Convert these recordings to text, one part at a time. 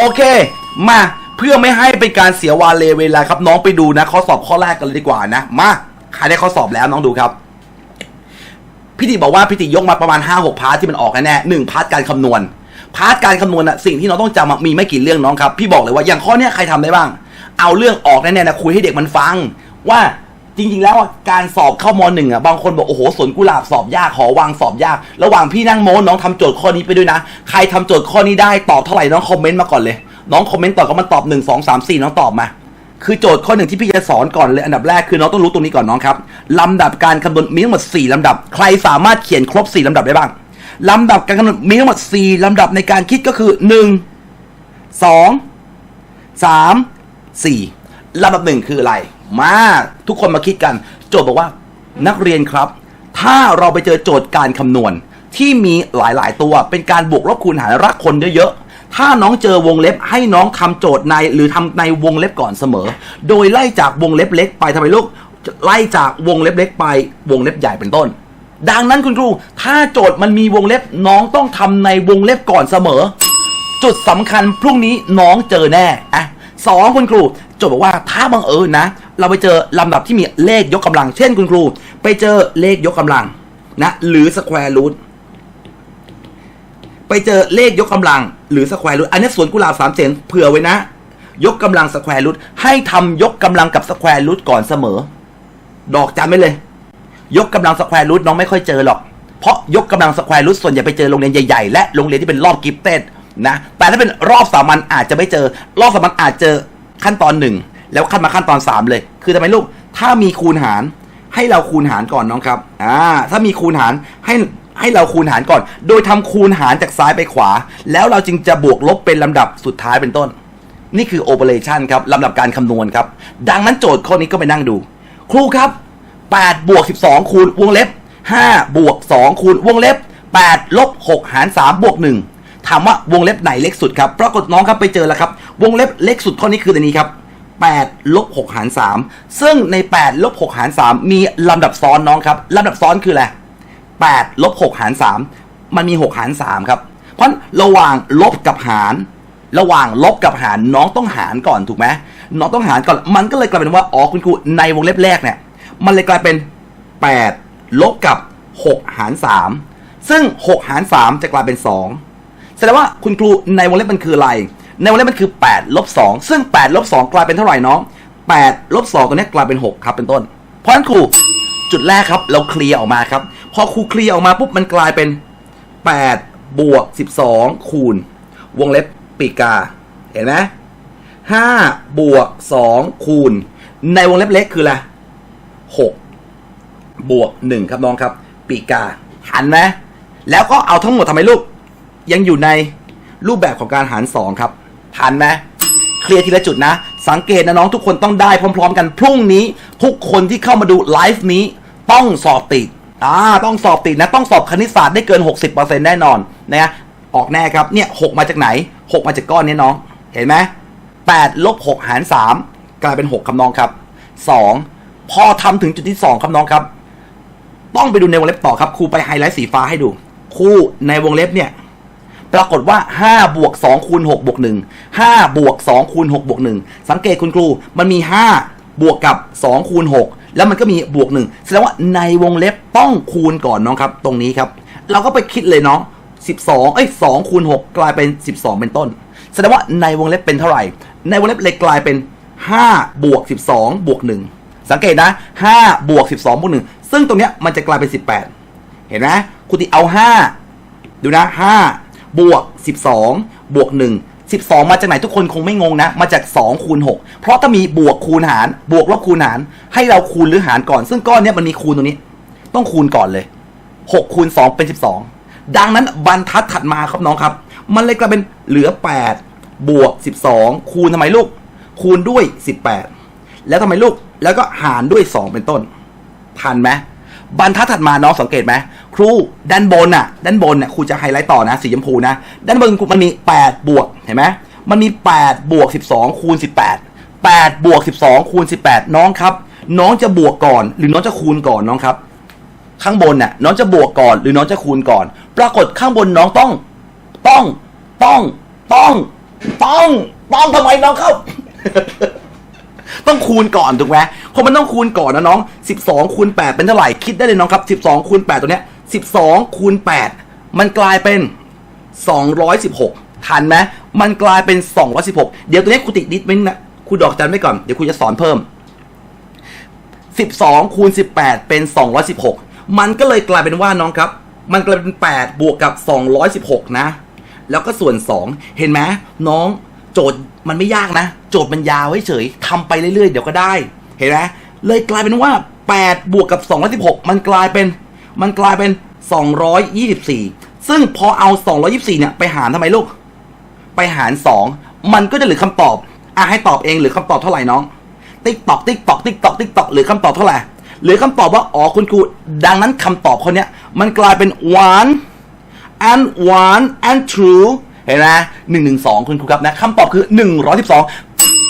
โอเค มาเพื่อไม่ให้เป็นการเสียวาเลเวลาครับน้องไปดูนะข้อสอบข้อแรกกันเลยดีกว่านะมาใครได้ข้อสอบแล้วน้องดูครับพี่ติบอกว่าพี่ติยกมาประมาณ 5 6 พาร์ทที่มันออกแน่ๆหนึ่งพาร์ทการคำนวณ พาร์ทการคำนวณอะสิ่งที่น้องต้องจำมีไม่กี่เรื่องน้องครับ พี่บอกเลยว่าอย่างข้อเนี้ยใครทำได้บ้าง เอาเรื่องออกแน่ๆนะคุยให้เด็กมันฟังว่า จริง ๆ แล้วอะการสอบเข้ามหนึ่งอะบางคนบอกโอ้โหสวนกุหลาบสอบยากหอวังสอบยาก ระหว่างพี่นั่งโม้น้องทำโจทย์ข้อนี้ไปด้วยนะ ใครทำโจทย์ข้อนี้ได้ตอบเท่าไหร่น้องคอมเมนต์มาก่อนเลย น้องคอมเมนต์ตอบก็มันตอบหนึ่งสองสามสี่น้องตอบมา คือโจทย์ข้อหนึ่งที่พี่จะสอนก่อนเลยอันดับแรกคือน้องต้องรู้ตรงนี้ก่อนน้องครับลำดับการคำนวณมีทั้งหมด4ลำดับ ใครสามารถเขียนครบ4ลำดับได้บ้างลำดับการคำนวณมีทั้งหมด4ลำดับในการคิดก็คือ1 2 3 4ลำดับหนึ่งคืออะไร มาทุกคนมาคิดกัน โจทย์บอกว่านักเรียนครับ ถ้าเราไปเจอโจทย์การคำนวณ ที่มีหลายๆ ตัวเป็นการบวกลบคูณหารรักคนเยอะๆ ถ้าน้องเจอวงเล็บให้น้องทำโจทย์ในหรือทำในวงเล็บก่อนเสมอ โดยไล่จากวงเล็บเล็กไปทำไมลูกไล่จากวงเล็บเล็กไป วงเล็บใหญ่เป็นต้น ดังนั้นคุณครู ถ้าโจทย์มันมีวงเล็บน้องต้องทำในวงเล็บก่อนเสมอ จุดสำคัญพรุ่งนี้น้องเจอแน่อะสองคุณครู จทย์บอกว่าถ้าบังเอิญนะ เราไปเจอลำดับที่มีเลขยกกำลัง เช่นคุณครู ไปเจอเลขยกกำลังนะหรือสแควร์รูทไปเจอเลขยกกำลัง หรือสแควร์รูทอันนี้สวนกุหลาบสามเซนเผื่อไว้นะ ยกกำลังสแควร์รูทให้ทำยกกำลังกับสแควร์รูทก่อนเสมอ ดอกจำไว้เลย ยกกำลังสแควร์รูทน้องไม่ค่อยเจอหรอกเพราะยกกำลังสแควร์รูทส่วนใหญ่ไปเจอโรงเรียนใหญ่ๆและโรงเรียนที่เป็นรอบกิฟเต็ดนะแต่ถ้าเป็นรอบสามัญอาจจะไม่เจอ รอบสามัญอาจเจอ ขั้นตอนหนึ่งแล้วขั้นมาขั้นตอนสามเลย คือทำไมลูก ถ้ามีคูณหารให้เราคูณหารก่อนน้องครับ อ่า ถ้ามีคูณหารให้ให้เราคูณหารก่อน โดยทำคูณหารจากซ้ายไปขวา แล้วเราจึงจะบวกลบเป็นลำดับสุดท้ายเป็นต้น นี่คือ operation ครับลำดับการคำนวณครับ ดังนั้นโจทย์ข้อนี้ก็ไปนั่งดู ครูครับ8บวก12 คูณวงเล็บ5บวก2คูณวงเล็บ8ลบ6หาร3บวก1 ถามว่าวงเล็บไหนเล็กสุดครับ ปรากฏน้องครับไปเจอแล้วครับ วงเล็บเล็กสุดข้อนี้คือตัวนี้ครับ8ลบ6หาร 3 ซึ่งใน8ลบ6หาร 3 มีลำดับซ้อนน้องครับลำดับซ้อนคืออะไร8ลบ6หาร 3 มันมี 6 หาร 3 ครับ เพราะระหว่างลบกับหาร ระหว่างลบกับหารน้องต้องหารก่อนถูกไหมน้องต้องหารก่อน มันก็เลยกลายเป็นว่า อ๋อคุณครูในวงเล็บแรกเนี่ย มันเลยกลายเป็น 8 ลบกับ 6 หาร 3 ซึ่ง 6 หาร 3 จะกลายเป็น 2 แสดงว่าคุณครูในวงเล็บมันคืออะไร ในวงเล็บมันคือ8ลบ2ซึ่ง8ลบ2กลายเป็นเท่าไหร่น้อง8ลบ2ตัวนี้กลายเป็น 6 ครับเป็นต้น เพราะฉะนั้นครูจุดแรกครับเราเคลียร์ออกมาครับพอครูเคลียร์ออกมาปุ๊บมันกลายเป็น8บวก12 คูณ วงเล็บปีกา เห็นไหมห้าบวกสองคูณ ในวงเล็บเล็กคืออะไรหกบวกหนึ่งครับน้องครับ ปีกาหันไหมแล้วก็เอาทั้งหมดทำไมลูก ยังอยู่ในรูปแบบของการหารสองครับหันไหมเคลียร์ทีละจุดนะ สังเกตนะน้องทุกคนต้องได้พร้อม ๆ กันพรุ่งนี้ทุกคนที่เข้ามาดูไลฟ์นี้ต้องสอบติดอ่าต้องสอบติดนะ ต้องสอบคณิตศาสตร์ได้เกิน 60%แน่นอนนะออกแน่ครับเนี่ยหกมาจากไหน 6 มาจากก้อนนี้น้อง เห็นไหม8ลบ6หาร 3 กลายเป็น 6คำน้องครับ 2 พอทำถึงจุดที่ 2คำน้องครับ ต้องไปดูในวงเล็บต่อครับครูไปไฮไลท์สีฟ้าให้ดูครูในวงเล็บเนี่ย ปรากฏว่า5บวก2คูณ6บวก1 5บวก2คูณ6บวก1สังเกตคุณครูมันมี 5 บวกกับ2คูณ6แล้วมันก็มีบวก1แสดงว่าในวงเล็บต้องคูณก่อนน้องครับ ตรงนี้ครับ เราก็ไปคิดเลยเนาะ12เอ้ย2คูณ6กลายเป็น 12 เป็นต้น แสดงว่าในวงเล็บเป็นเท่าไหร่ ในวงเล็บเลยกลายเป็น 5 บวก 12 บวก 1 สังเกตนะ 5 บวก 12 บวก 1 ซึ่งตรงเนี้ยมันจะกลายเป็น 18 เห็นไหมคุณติเอา 5 ดูนะ 5 บวก 12 บวก 1 12 มาจากไหนทุกคนคงไม่งงนะ มาจาก 2 คูณ 6 เพราะถ้ามีบวกคูณหาร บวกลบคูณหาร ให้เราคูณหรือหารก่อน ซึ่งก้อนนี้มันมีคูณตรงนี้ ต้องคูณก่อนเลย 6 คูณ 2 เป็น 12 ดังนั้นบรรทัดถัดมาครับน้องครับ มันเลยกลายเป็นเหลือ 8 บวก 12 คูณทำไมลูก คูณด้วย 18 แล้วทำไมลูก แล้วก็หารด้วย 2 เป็นต้น ทันไหม บรรทัดถัดมาน้องสังเกตไหมครูด้านบนน่ะ ด้านบนน่ะครูจะไฮไลท์ต่อนะสีชมพูนะ ด้านบนมันมี8บวกเห็นไหมมันมี8บวก12คูณ18 8บวก12คูณ18น้องครับ น้องจะบวกก่อน หรือน้องจะคูณก่อนน้องครับ ข้างบนน่ะ น้องจะบวกก่อน หรือน้องจะคูณก่อน ปรากฏข้างบนน้องต้องต้องต้องต้องต้องต้องทำไมน้องครับ ต้องคูณก่อนถูกไหม เพราะมันต้องคูณก่อนนะน้อง 12คูณ8เป็นเท่าไหร่คิดได้เลยน้องครับ 12คูณ8ตัวเนี้ย12คูณ8มันกลายเป็น 216 ทันไหมมันกลายเป็น 216 เดี๋ยวตัวนี้ครูติดนิดนึงนะครูดอกจันไว้ก่อนเดี๋ยวครูจะสอนเพิ่ม 12คูณ18 เป็น 216 มันก็เลยกลายเป็นว่าน้องครับ มันกลายเป็น 8 บวกกับ 216 นะ แล้วก็ส่วน 2 เห็นไหมน้องโจทย์มันไม่ยากนะ โจทย์มันยาวเฉยๆทำไปเรื่อยๆ เดี๋ยวก็ได้ เห็นไหมเลยกลายเป็นว่า 8 บวกกับ 216 มันกลายเป็น มันกลายเป็น 224 ซึ่งพอเอา 224 เนี่ย ไปหารทำไมลูก ไปหาร 2 มันก็จะเหลือคำตอบ อะให้ตอบเองหรือคำตอบเท่าไหร่น้อง ติ๊กตอกติ๊กตอกติ๊กตอกติ๊กตอกหรือคำตอบเท่าไหร่ หรือคำตอบว่า อ๋อคุณครู ดังนั้นคำตอบคนเนี้ย มันกลายเป็น one and one and true เห็นไหมหนึ่งหนึ่งสองคุณครูครับนะคำตอบคือหนึ่งร้อยสิบสอง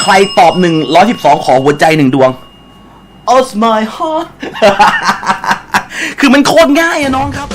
ใครตอบหนึ่งร้อยสิบสองขอหัวใจหนึ่งดวง Oh my heart คือมันโคตรง่ายอะน้องครับ